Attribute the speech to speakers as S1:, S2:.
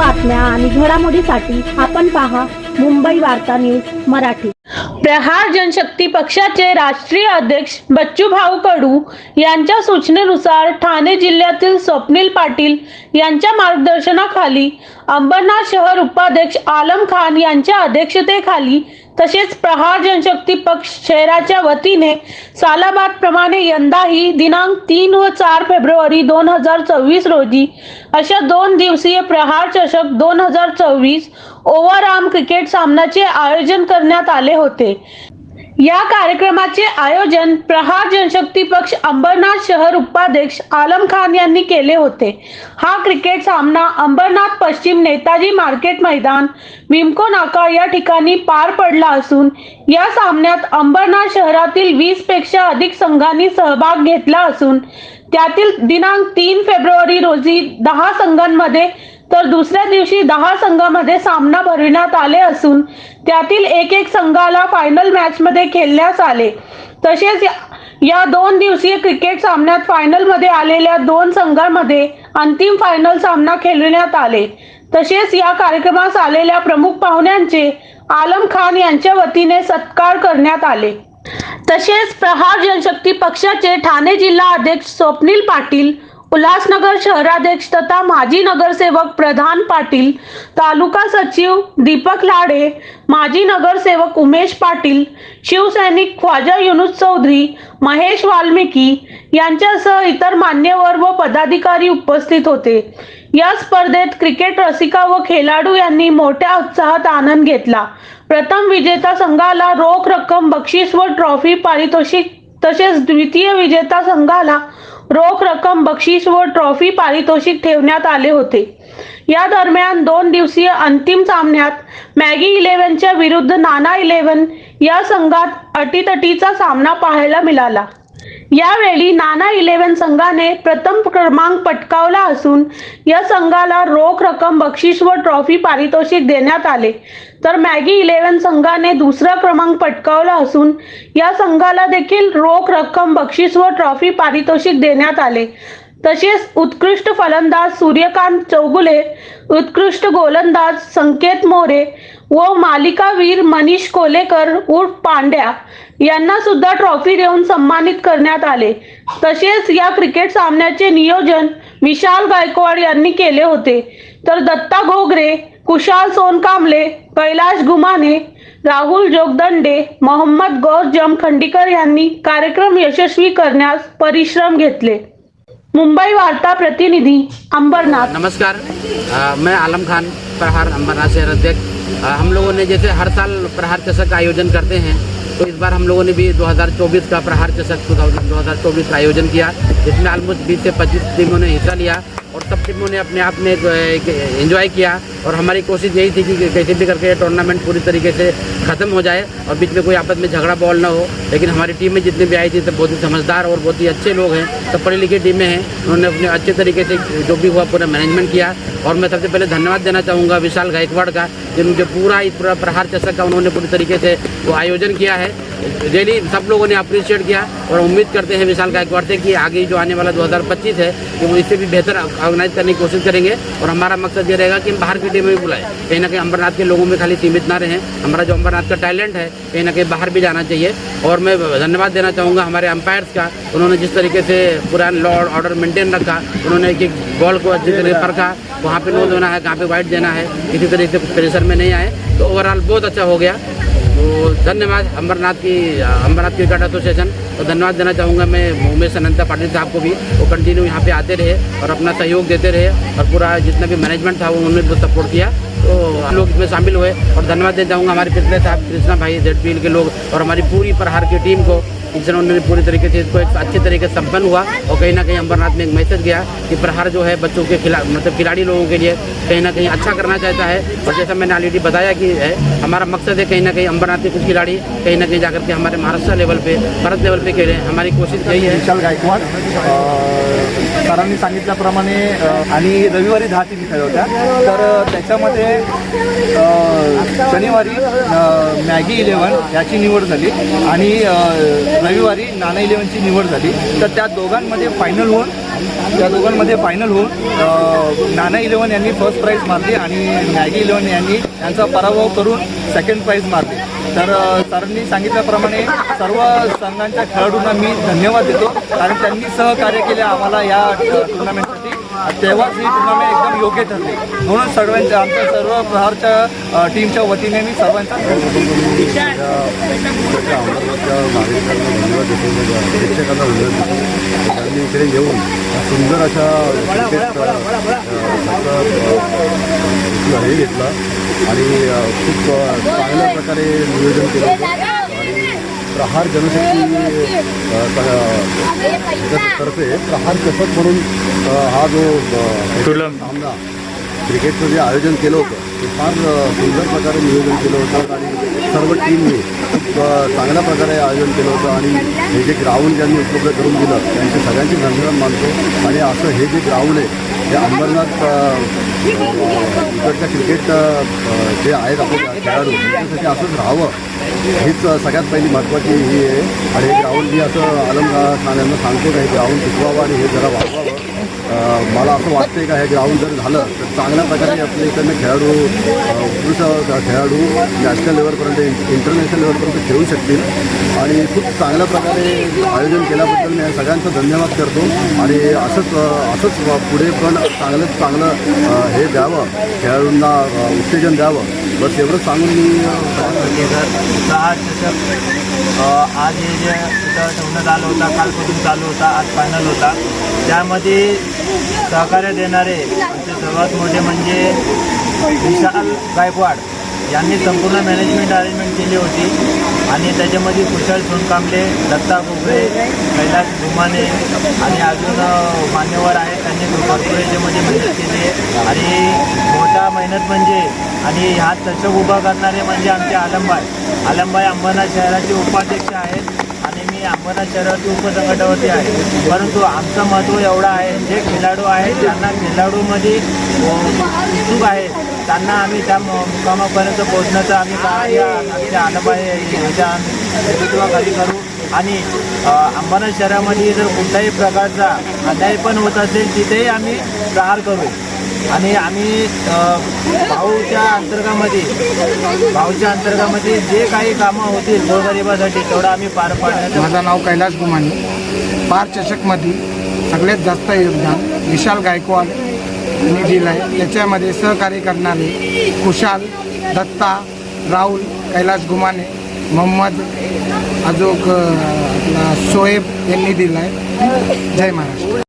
S1: बातम्या आणि घडामोडीसाठी आपण पहा मुंबई वार्ता न्यूज मराठी. प्रहार जनशक्ती पक्षाचे राष्ट्रीय अध्यक्ष बच्चूभाऊ कडू यांच्या सूचनेनुसार ठाणे जिल्ह्यातील स्वप्नील पाटील यांच्या मार्गदर्शनाखाली अंबरनाथ शहर उपाध्यक्ष आलम खान यांच्या अध्यक्षतेखाली तसेच प्रहार जनशक्ती पक्ष शहराच्या वतीने सालाबाद प्रमाणे यंदाही दिनांक तीन व चार फेब्रुवारी दोन हजार चोवीस रोजी अशा दोन दिवसीय प्रहार चषक दोन हजार चोवीस ओव्हरआर्म क्रिकेट सामन्याचे आयोजन करण्यात आले होते. या कार्यक्रमाचे आयोजन प्रहार जनशक्ती पक्ष अंबरनाथ शहर उपाध्यक्ष आलम खान यांनी केले होते. हा क्रिकेट सामना अंबरनाथ पश्चिम नेताजी मार्केट मैदान विमको नाका या ठिकाणी पार पडला असून या सामन्यात अंबरनाथ शहरातील वीसपेक्षा अधिक संघांनी सहभाग घेतला असून त्यातील दिनांक तीन फेब्रुवारी रोजी दहा संघांमध्ये तर दुसऱ्या दिवशी दहा संघामध्ये सामना भरविण्यात आले असून त्यातील एक एक संघाला फायनल मॅच मध्ये खेळण्यास आले. तसेच या- या दोन दिवसीय क्रिकेट सामन्यात फायनलमध्ये आलेल्या दोन संघांमध्ये अंतिम फायनल सामना खेळविण्यात आले. तसेच या कार्यक्रमास आलेल्या प्रमुख पाहुण्यांचे आलम खान यांच्या वतीने सत्कार करण्यात आले. तसेच प्रहार जनशक्ती पक्षाचे ठाणे जिल्हा अध्यक्ष स्वप्नील पाटील उल्हासनगर शहराध्यक्ष तथा माजी नगरसेवक प्रधान पाटील तालुका सचिव दीपक लाडे माजी नगरसेवक उमेश पाटील शिवसैनिक ख्वाजा युनुस चौधरी महेश वाल्मिकी यांच्यासह इतर मान्यवर व पदाधिकारी उपस्थित होते. या स्पर्धेत क्रिकेट रसिका व खेळाडू यांनी मोठ्या उत्साहात आनंद घेतला. प्रथम विजेता संघाला रोख रक्कम बक्षीस व ट्रॉफी पारितोषिक तसेच द्वितीय विजेता संघाला रोख रक्कम बक्षीस व ट्रॉफी पारितोषिक ठेवण्यात आले होते. या दरम्यान दोन दिवसीय अंतिम सामन्यात मॅगी इलेव्हनच्या विरुद्ध नाना इलेव्हन या संघात अटीतटीचा सामना पाहायला मिळाला. यावेळी नाना इलेव्हन संघाने प्रथम क्रमांक पटकावला असून या संघाला रोख रक्कम बक्षीस व ट्रॉफी पारितोषिक देण्यात आले. तर मॅगी इलेव्हन संघाने दुसरा क्रमांक पटकावला असून या संघाला देखील रोख रक्कम बक्षीस व ट्रॉफी पारितोषिक देण्यात आले. तसेच उत्कृष्ट फलंदाज सूर्यकांत चौगुले उत्कृष्ट गोलंदाज संकेत मोरे व मालिकावीर मनीष कोलेकर उर्फ पांड्या यांना सुद्धा ट्रॉफी देऊन सन्मानित करण्यात आले. तसेच या क्रिकेट सामन्याचे नियोजन विशाल गायकवाड यांनी केले होते. तर दत्ता घोगरे कुशाल सोनकांबले कैलाश गुमाने राहुल जोगदंडे मोहम्मद गौर जमखंडीकर यांनी कार्यक्रम यशस्वी करण्यास परिश्रम घेतले. मुंबई वार्ता प्रतिनिधी अंबरनाथ.
S2: नमस्कार. मैं आलम खान प्रहार अंबरनाथ शहर अध्यक्ष हम लोगों ने जैसे हर साल प्रहार चषक का आयोजन करते हैं तो इस बार हम लोगों ने भी 2024 का प्रहार चषक 2024 का आयोजन किया, जिसमें ऑलमोस्ट 20 से 25 टीमों ने हिस्सा लिया। और सब टीमों ने अपने आप में एंजॉय किया और हमारी कोशिश यही थी कि कैसे भी करके टूर्नामेंट पूरी तरीके से ख़त्म हो जाए और बीच में कोई आपस में झगड़ा बॉल ना हो। लेकिन हमारी टीम में जितने भी आई थी, सब बहुत ही समझदार और बहुत ही अच्छे लोग हैं। सब पढ़ी लिखी टीमें हैं। उन्होंने अपने अच्छे तरीके से जो भी हुआ पूरा मैनेजमेंट किया। और मैं सबसे पहले धन्यवाद देना चाहूँगा विशाल गायकवाड़ का जिन्होंने पूरा इस पूरा प्रहार चषक का उन्होंने पूरी तरीके से वो आयोजन किया है। रियली सब लोगों ने अप्रिशिएट किया और उम्मीद करते हैं विशाल गायकवाड़ से कि आगे जो आने वाला 2025 है, कि वो इससे भी बेहतर ऑर्गेनाइज करने की कोशिश करेंगे। और हमारा मकसद ये रहेगा कि हम बाहर की टीमें भी बुलाएँ। कहीं ना कहीं अंबरनाथ के लोगों में खाली सीमित ना रहें। हमारा जो अंबरनाथ का टैलेंट है, कहीं ना कहीं बाहर भी जाना चाहिए। और मैं धन्यवाद देना चाहूँगा हमारे अंपायर्स का। उन्होंने जिस तरीके से पूरा लॉ ऑर्डर मेंटेन रखा, उन्होंने एक एक बॉल को अच्छी तरह परखा। वहाँ पे नो देना है, कहाँ पे वाइट देना है, किसी तरीके से प्रेशर में नहीं आए। तो ओवरऑल बहुत अच्छा हो गया। तो धन्यवाद अमरनाथ की अमरनाथ क्रिकेट एसोसिएशन तो धन्यवाद देना चाहूँगा मैं उमेश अनंता पाटिल साहब को भी। वो कंटिन्यू यहाँ पे आते रहे और अपना सहयोग देते रहे और पूरा जितना भी मैनेजमेंट था वो उन्होंने बहुत सपोर्ट किया। तो हम लोग इसमें शामिल हुए और धन्यवाद देना चाहूँगा हमारे पिछले साहब कृष्णा भाई जेड के लोग और हमारी पूरी प्रहार की टीम को। जिन्होंने पूरी तरीके से इसको एक अच्छे तरीके से संपन्न हुआ और कहीं ना कहीं अंबरनाथ में एक मैसेज गया कि प्रहार जो है बच्चों के खिलाफ मतलब खिलाड़ी लोगों के लिए कहीं ना कहीं अच्छा करना चाहता है। और जैसा मैंने ऑलरेडी बताया कि है, हमारा मकसद है कहीं ना कहीं अंबरनाथ के कुछ खिलाड़ी कहीं ना कहीं जाकर के हमारे महाराष्ट्र लेवल पर भारत लेवल पर खेले। हमारी कोशिश यही है।
S3: सरांनी सांगितल्याप्रमाणे आणि रविवारी दहा टीम खेळ होत्या. तर त्याच्यामध्ये शनिवारी मॅगी इलेव्हन याची निवड झाली आणि रविवारी नाना इलेव्हनची निवड झाली. तर त्या दोघांमध्ये फायनल होऊन त्या दोघांमध्ये फायनल होऊन नाना इलेव्हन यांनी फर्स्ट प्राईज मारली आणि मॅगी इलेव्हन यांनी यांचा पराभव करून सेकंड प्राईज मारली. तर सरांनी सांगितल्याप्रमाणे सर्व संघांच्या खेळाडूंना मी धन्यवाद देतो कारण त्यांनी सहकार्य केले आम्हाला या टुर्नामेंटसाठी तेव्हाच ही टुर्नामेंट एकदम योग्य ठरली म्हणून सर्वांच्या आमच्या सर्व प्रहारच्या टीमच्या वतीने मी सर्वांचा
S4: त्यांनी इकडे येऊन सुंदर अशा हे घेतला आणि खूप चांगल्या प्रकारे नियोजन केलं होतं. आणि प्रहार जनशक्ती तर्फे प्रहार चषक म्हणून हा जो सामना क्रिकेटचं जे आयोजन केलं होतं ते फार सुंदर प्रकारे नियोजन केलं होतं. आणि सर्व टीमने खूप चांगल्या प्रकारे आयोजन केलं होतं. आणि हे जे ग्राउंड ज्यांनी उपलब्ध करून दिलं त्यांचे सगळ्यांचे धन्यवाद मानतो. आणि असं हे जे ग्राउंड आहे हे अंबरनाथ इकडच्या क्रिकेट जे आहेत आपले खेळाडू त्यांच्यासाठी असंच राहावं. हीच सगळ्यात पहिली महत्त्वाची ही आहे. आणि हे ग्राउंड मी असं आलम खान यांना सांगतो का हे ग्राउंड टिकवावं आणि हे जरा वाढवावं. मला असं वाटतंय का हे ग्राउंड जर झालं तर चांगल्या प्रकारे आपल्या इकडनं खेळाडू उत्कृष्ट खेळाडू नॅशनल लेवलपर्यंत इंटरनॅशनल लेवलपर्यंत खेळू शकतील. आणि खूप चांगल्या प्रकारे आयोजन केल्याबद्दल मी सगळ्यांचा धन्यवाद करतो. आणि असंच असंच पुढे पण चांगलं चांगलं हे द्यावं खेळाडूंना उत्तेजन द्यावं. बस एवढंच सांगून मी
S5: सहा चषक आज हे जे ठेवण्यात आलं होता कालपासून चालू होता आज फायनल होता. त्यामध्ये सहकार्य देणारे आमचे सर्वात मोठे म्हणजे विशाल गायकवाड यांनी संपूर्ण मॅनेजमेंट अरेंजमेंट केली होती. आणि त्याच्यामध्ये कुशल सोनकांबले दत्ता कोकरे कैलास भुमाने आणि अजून मान्यवर आहेत त्यांनी भरपूर याच्यामध्ये मेहनत केली. आहे आणि मोठा मेहनत म्हणजे आणि ह्या चषक उभा करणारे म्हणजे आमचे आलमबाई. आलमबाई अंबरनाथ शहराचे उपाध्यक्ष आहेत. आणि अंबरनाथ शहराची उपसंघटनावरती आहे. परंतु आमचं महत्त्व एवढं आहे जे खेळाडू आहेत त्यांना खेळाडूमध्ये उत्सुक आहेत त्यांना आम्ही त्या मुकामापर्यंत पोहोचण्याचं आम्ही कार्य आमच्या आलमबाई ह्याच्या नेतृत्वाखाली करू. आणि अंबरनाथ शहरामध्ये जर कुठल्याही प्रकारचा अन्याय पण होत असेल तिथेही आम्ही प्रहार करू. आणि आम्ही भाऊच्या अंतर्गामध्ये भाऊच्या अंतर्गामध्ये जे काही कामं होतील गोरगरिबासाठी तेवढं आम्ही पार पाडण्याचं
S6: माझं नाव कैलास गुमानी. पार चषकमध्ये सगळ्यात जास्त योगदान विशाल गायकवाड यांनी दिलं आहे त्याच्यामध्ये सहकार्य करणारे कुशाल दत्ता राहुल कैलास गुमाने मोहम्मद अजोक आपला शोएब यांनी दिला आहे जय महाराष्ट्र.